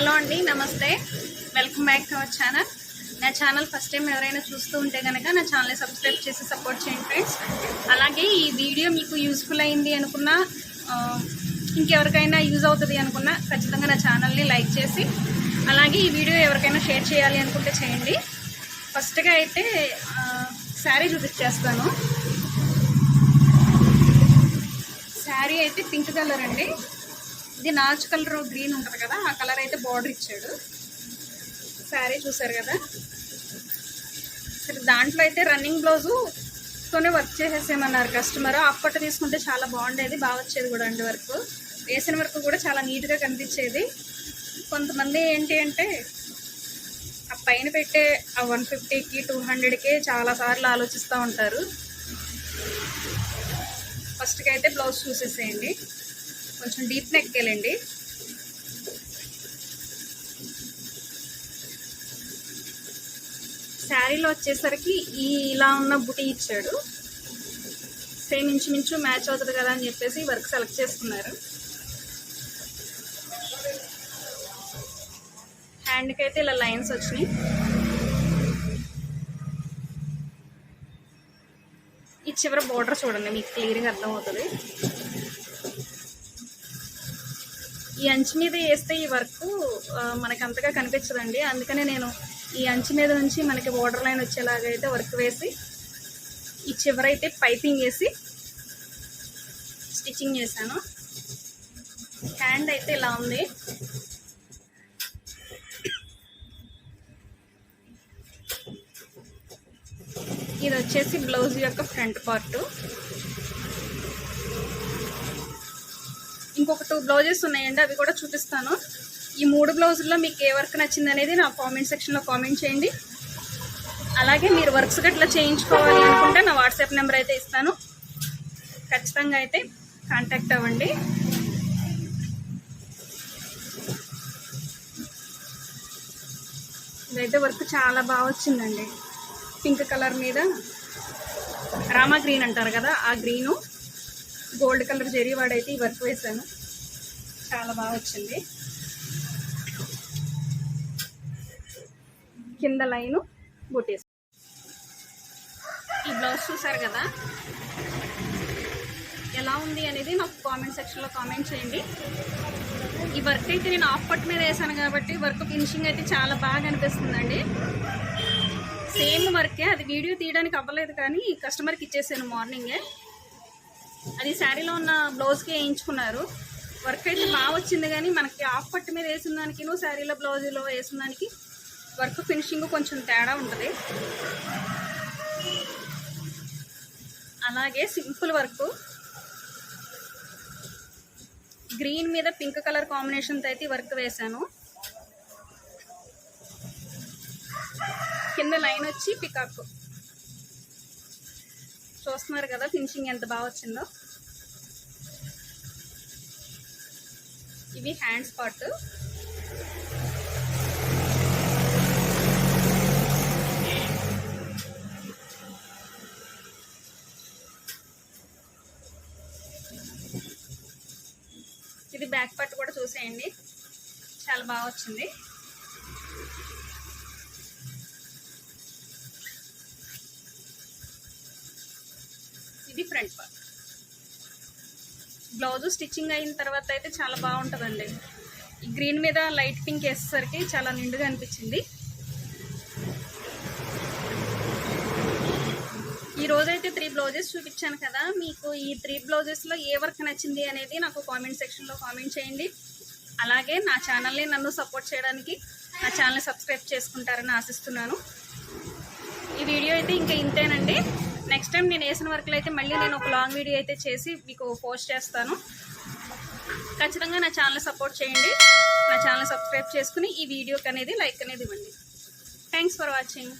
Hello అండి నమస్తే. Welcome back to our channel నా ఛానల్ ఫస్ట్ టైం ఎవరైనా చూస్తూ ఉంటే కనుక నా ఛానల్ని సబ్స్క్రైబ్ చేసి సపోర్ట్ చేయండి ఫ్రెండ్స్ అలాగే ఈ వీడియో మీకు యూస్ఫుల్ అయింది అనుకున్నా ఇంకెవరికైనా యూజ్ అవుతుంది అనుకున్నా ఖచ్చితంగా నా ఛానల్ని లైక్ చేసి అలాగే ఈ వీడియో ఎవరికైనా షేర్ చేయాలి అనుకుంటే చేయండి. ఫస్ట్గా అయితే శారీ చూపించేస్తాను. శారీ అయితే పింక్ కలర్ అండి. ఇది నాచు కలర్ గ్రీన్ ఉంటుంది కదా ఆ కలర్ అయితే బార్డర్ ఇచ్చాడు. శారీ చూసారు కదా? సరే దాంట్లో అయితే రన్నింగ్ బ్లౌజు తోనే వర్క్ చేసేసేమన్నారు కస్టమర్. అప్పట తీసుకుంటే చాలా బాగుండేది బాగా వచ్చేది కూడా అండి వర్క్. వేసిన వర్క్ కూడా చాలా నీట్గా కనిపించేది. కొంతమంది ఏంటి అంటే ఆ పైన పెట్టే ఆ వన్ ఫిఫ్టీకి టూ హండ్రెడ్కి చాలాసార్లు ఆలోచిస్తూ ఉంటారు. ఫస్ట్కి అయితే బ్లౌజ్ చూసేసేయండి. కొంచెం డీప్ నెక్ వెళ్ళండి. శారీలో వచ్చేసరికి ఈ ఇలా ఉన్న బుటీ ఇచ్చాడు. సేమ్ ఇంచుమించు మ్యాచ్ అవుతుంది కదా అని చెప్పేసి వర్క్ సెలెక్ట్ చేసుకున్నారు. హ్యాండ్కి అయితే ఇలా లైన్స్ వచ్చినాయి. ఈ చివర బోర్డర్ చూడండి మీకు క్లియర్గా అర్థమవుతుంది. ఈ అంచు మీద వేస్తే ఈ వర్క్ మనకు అంతగా కనిపించదండి. అందుకనే నేను ఈ అంచు మీద నుంచి మనకి బోర్డర్ లైన్ వచ్చేలాగా అయితే వర్క్ వేసి ఈ చివరైతే పైపింగ్ వేసి స్టిచ్చింగ్ చేశాను. హ్యాండ్ అయితే ఇలా ఉంది. ఇది వచ్చేసి బ్లౌజ్ యొక్క ఫ్రంట్ పార్ట్. ఇంకొక టూ బ్లౌజెస్ ఉన్నాయండి అవి కూడా చూపిస్తాను. ఈ మూడు బ్లౌజుల్లో మీకు ఏ వర్క్ నచ్చింది అనేది నా కామెంట్ సెక్షన్లో కామెంట్ చేయండి. అలాగే మీరు వర్క్స్ గట్లా చేయించుకోవాలి అనుకుంటే నా వాట్సాప్ నెంబర్ అయితే ఇస్తాను. ఖచ్చితంగా అయితే కాంటాక్ట్ అవ్వండి. ఇదైతే వర్క్ చాలా బాగా వచ్చిందండి. పింక్ కలర్ మీద రామా గ్రీన్ అంటారు కదా ఆ గ్రీను. గోల్డ్ కలర్ జరీ వాడైతే ఈ వర్క్ వేసాను చాలా బాగా వచ్చింది. కింద లైను బుటీస్. ఈ బ్లౌజ్ చూసారు కదా? ఎలా ఉంది అనేది నాకు కామెంట్ సెక్షన్లో కామెంట్ చేయండి. ఈ వర్క్ అయితే నేను ఆఫ్ పట్ మీద వేసాను కాబట్టి వర్క్ ఫినిషింగ్ అయితే చాలా బాగా అనిపిస్తుందండి. సేమ్ వర్కే అది వీడియో తీయడానికి అవ్వలేదు కానీ కస్టమర్కి ఇచ్చేసాను మార్నింగే. అది శారీలో ఉన్న బ్లౌజ్కి వేయించుకున్నారు. వర్క్ అయితే బాగా వచ్చింది కానీ మనకి ఆఫ్ పట్టు మీద వేసిన దానికి శారీలో బ్లౌజ్లో వేసిన దానికి వర్క్ ఫినిషింగ్ కొంచెం తేడా ఉంటుంది. అలాగే సింపుల్ వర్క్ గ్రీన్ మీద పింక్ కలర్ కాంబినేషన్తో అయితే ఈ వర్క్ వేశాను. కింద లైన్ వచ్చి పికాక్ చూస్తున్నారు కదా ఫినిషింగ్ ఎంత బాగా వచ్చిందో. ఇవి హ్యాండ్స్ పార్ట్ ఇది బ్యాక్ పార్ట్ కూడా చూసేయండి. చాలా బాగా వచ్చింది. ఇది ఫ్రంట్ పార్ట్. బ్లౌజ్ స్టిచ్చింగ్ అయిన తర్వాత అయితే చాలా బాగుంటుందండి. ఈ గ్రీన్ మీద లైట్ పింక్ వేసేసరికి చాలా నిండుగా అనిపించింది. ఈ రోజైతే త్రీ బ్లౌజెస్ చూపించాను కదా మీకు ఈ త్రీ బ్లౌజెస్లో ఏ వర్క్ నచ్చింది అనేది నాకు కామెంట్ సెక్షన్లో కామెంట్ చేయండి. అలాగే నా ఛానల్ని నన్ను సపోర్ట్ చేయడానికి నా ఛానల్ని సబ్స్క్రైబ్ చేసుకుంటారని ఆశిస్తున్నాను. ఈ వీడియో అయితే ఇంకా ఇంతేనండి. నెక్స్ట్ టైం నేను వేసిన వర్క్లు అయితే మళ్ళీ నేను ఒక లాంగ్ వీడియో అయితే చేసి మీకు పోస్ట్ చేస్తాను. ఖచ్చితంగా నా ఛానల్ సపోర్ట్ చేయండి. నా ఛానల్ సబ్స్క్రైబ్ చేసుకుని ఈ వీడియోకి అనేది లైక్ అనేది ఇవ్వండి. Thanks for watching